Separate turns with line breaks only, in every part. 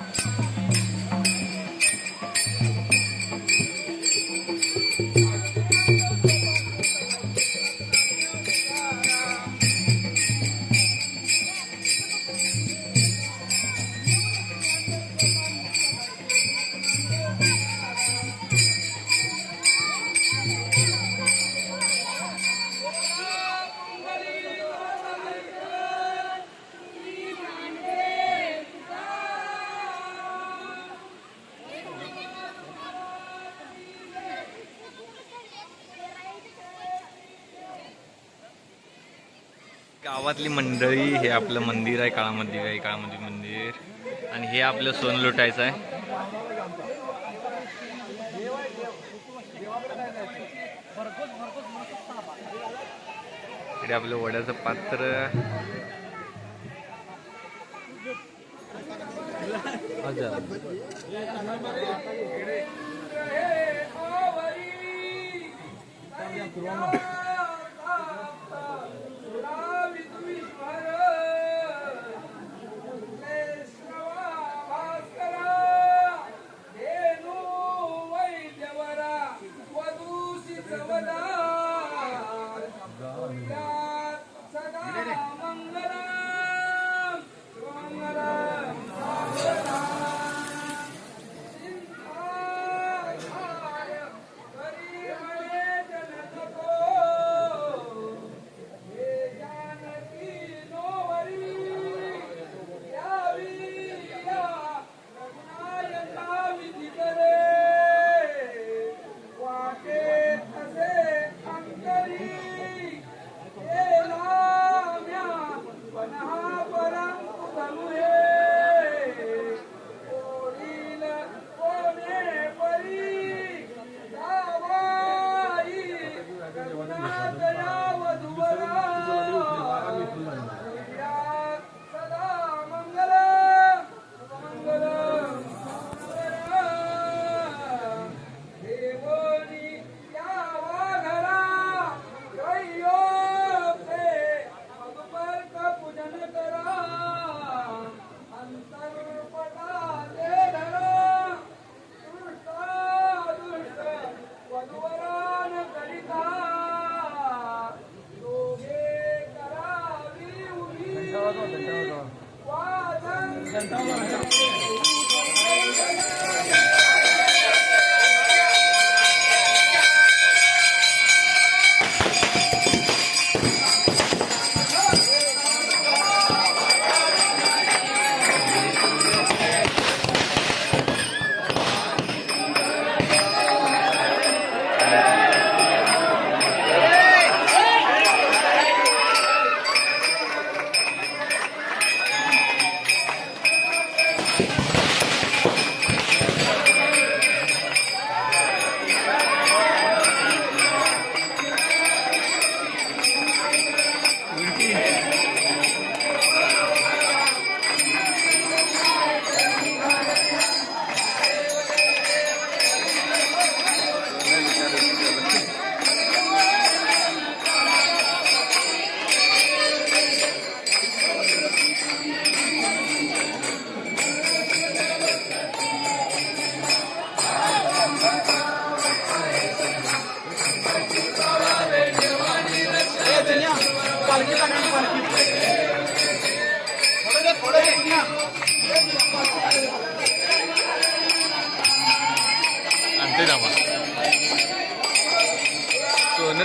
you गावातली मंडळी हे आपलं मंदिर आहे काळा मंदिर आहे काळा मंदिर. मंदिर आणि हे आपलं सोन लुटायचं आहे. इकडे आपलं वड्याचं पात्र. हजार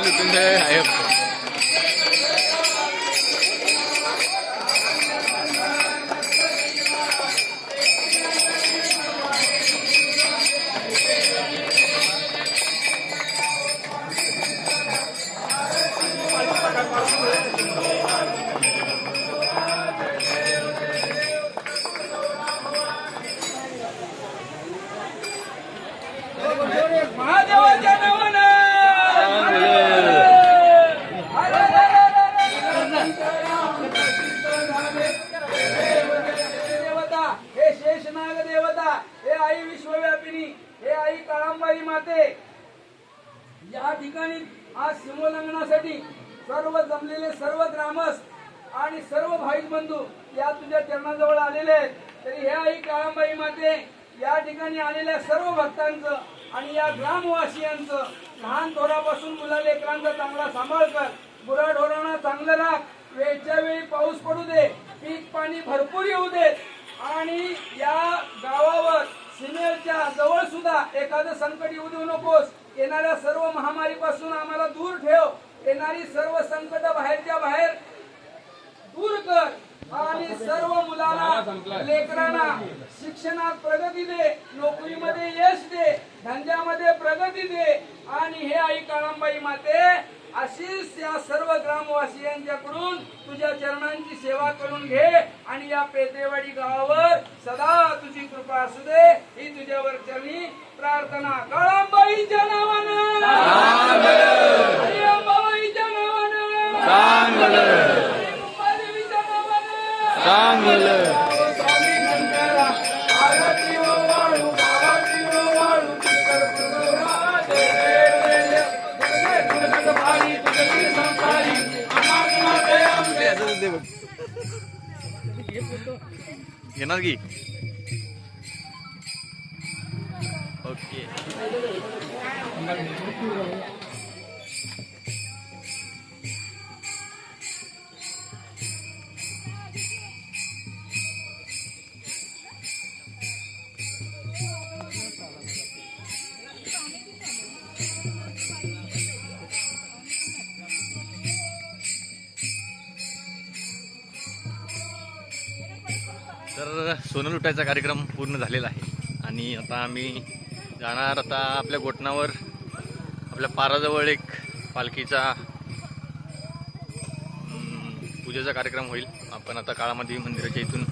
सोनं लुटून
या ठिकाणी आज सिमोल्लंघनासाठी सर्व जमलेले सर्व ग्रामस्थ आणि सर्व भाविक बंधू या तुझ्या चरणाजवळ आलेले आहेत.
तरी ह्या ही काळाबाई माते या ठिकाणी आलेल्या सर्व भक्तांचं आणि या ग्रामवासियांचं लहान थोरापासून मुला लेकरांचा चांगला सांभाळ कर. गुराढोरांना चांगलं राख. वेळच्या वेळी पाऊस पडू दे. पीक पाणी भरपूर येऊ देत आणि या गावावर सीमेच्या जवळ सुद्धा एखादं संकट येऊ देऊ नकोस. येणाऱ्या सर्व महामारीपासून आम्हाला दूर ठेव. येणारी सर्व संकट बाहेरच्या बाहेर दूर कर. आणि सर्व मुलांना लेकरांना शिक्षणात प्रगती दे. नोकरीमध्ये यश दे. धंद्यामध्ये प्रगती दे. आणि हे आई काळांबाई माते अशीच या सर्व ग्रामवासियांच्याकडून तुझ्या चरणांची सेवा करून घे आणि या पेतेवाडी गावावर सदा तुझी कृपा असू दे. ही तुझ्यावर चरणी प्रार्थना. कळंबाईच्या नावानं.
घेणार की ओके सोनं लुटायचा कार्यक्रम पूर्ण झालेला आहे. आणि आता आम्ही जाणार आता आपल्या गोठणावर आपल्या पाराजवळ एक पालखीचा पूजेचा कार्यक्रम होईल. आपण आता काळामध्ये मंदिराच्या इथून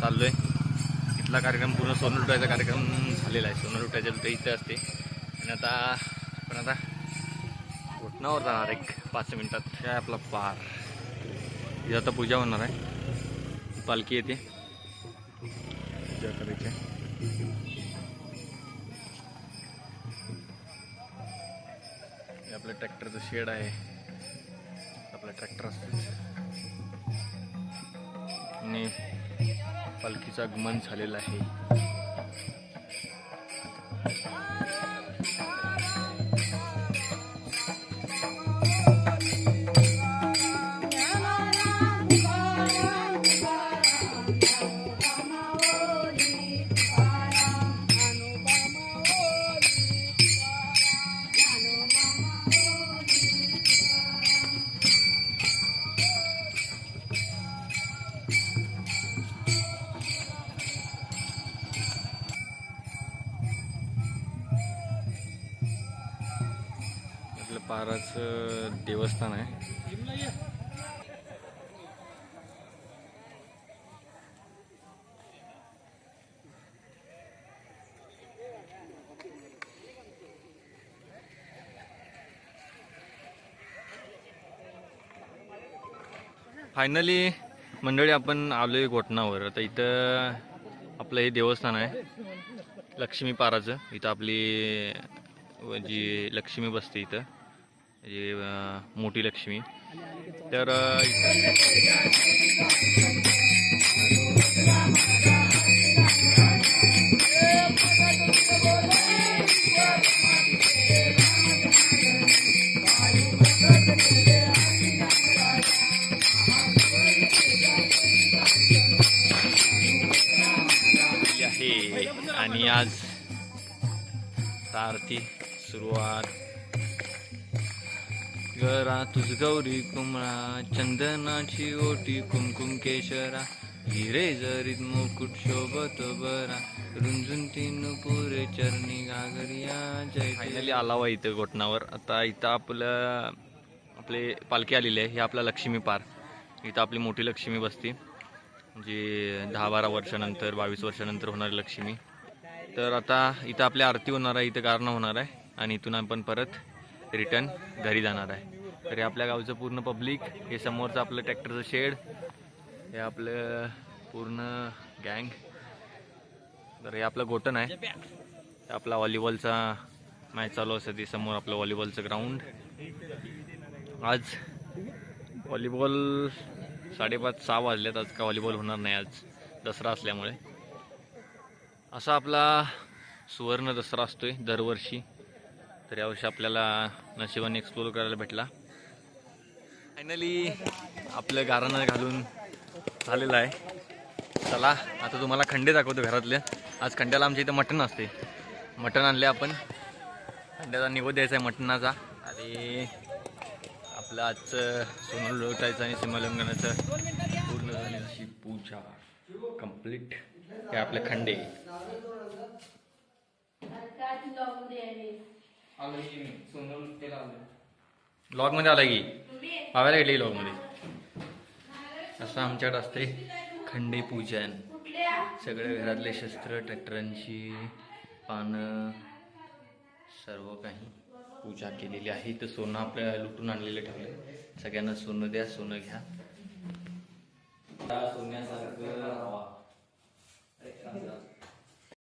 चाललो आहे इथला कार्यक्रम पूर्ण सोनं लुटायचा कार्यक्रम झालेला आहे. सोनं लुटायचं तर इथे असते. आणि आता आपण आता घोटणावर जाणार एक पाच मिनटात. काय आपला पार? इथं आता पूजा होणार आहे. पालखी येते. हे आपलं ट्रॅक्टरचं शेड आहे. आपला ट्रॅक्टर असतो. आणि पालखीचं आगमन झालेलं आहे. पाराचं देवस्थान आहे. फायनली मंडळी आपण आलो आहे घोटणावर आता इथं आपलं हे देवस्थान आहे. लक्ष्मी पाराचं. इथं आपली जी लक्ष्मी बसते इथं. म्हणजे, मोठी लक्ष्मी. तर आहे. आणि आज आरती सुरुवात. गरा तुझ गौरी कुमळा चंदनाची ओटी कुमकुम केशरा. हिरे जरीत मुकुट शोभत बरा. रुंजून तीन पुरे चरणी गागरिया जय फायनली आलावा इथं घोटणावर आता इथं आपलं आपले पालखी आलेली आहे. ही आपला लक्ष्मी पार. इथं आपली मोठी लक्ष्मी बसते. जी दहा बारा वर्षानंतर बावीस वर्षानंतर होणारी लक्ष्मी. तर आता इथं आपली आरती होणार आहे. इथं गारणं होणार आहे. आणि इथून आपण परत रिटर्न घरी जाणार आहे. तर हे आपल्या गावचं पूर्ण पब्लिक हे समोरचं आपलं ट्रॅक्टरचं शेड हे आपलं पूर्ण गँग. तर हे आपलं गोटन आहे. हे आपला व्हॉलीबॉलचा मॅच चालू असते ते समोर आपलं व्हॉलीबॉलचं ग्राउंड आज व्हॉलीबॉल साडेपाच सहा वाजल्यात आज का व्हॉलीबॉल होणार नाही आज दसरा असल्यामुळे. असा आपला सुवर्ण दसरा असतोय दरवर्षी. तर यावर्षी आपल्याला नशिबाने एक्सप्लोर करायला भेटला. फायनली आपलं गाराणं घालून झालेलं आहे. चला आता तुम्हाला खंडे दाखवतो घरातले. आज खंड्याला आमच्या इथं मटण असते. मटण आणले आपण. खंड्याचा निवड द्यायचा आहे मटणाचा. आणि आपलं आजचं सोनं लोटायचं आणि सीमालंघनाचं पूर्ण झाली. पूजा कंप्लीट हे आपले खंडे. लॉगमध्ये आला की. पाहायला गेले लॉगमध्ये? असं आमच्याकडे असते खंडे पूजन. सगळे घरातले शस्त्र ट्रॅक्टरांची पानं सर्व काही पूजा केलेली आहे. तर सोनं आपल्या लुटून आणलेलं ठेवलं सगळ्यांना सोनं द्या सोनं घ्या. सोन्यासारखं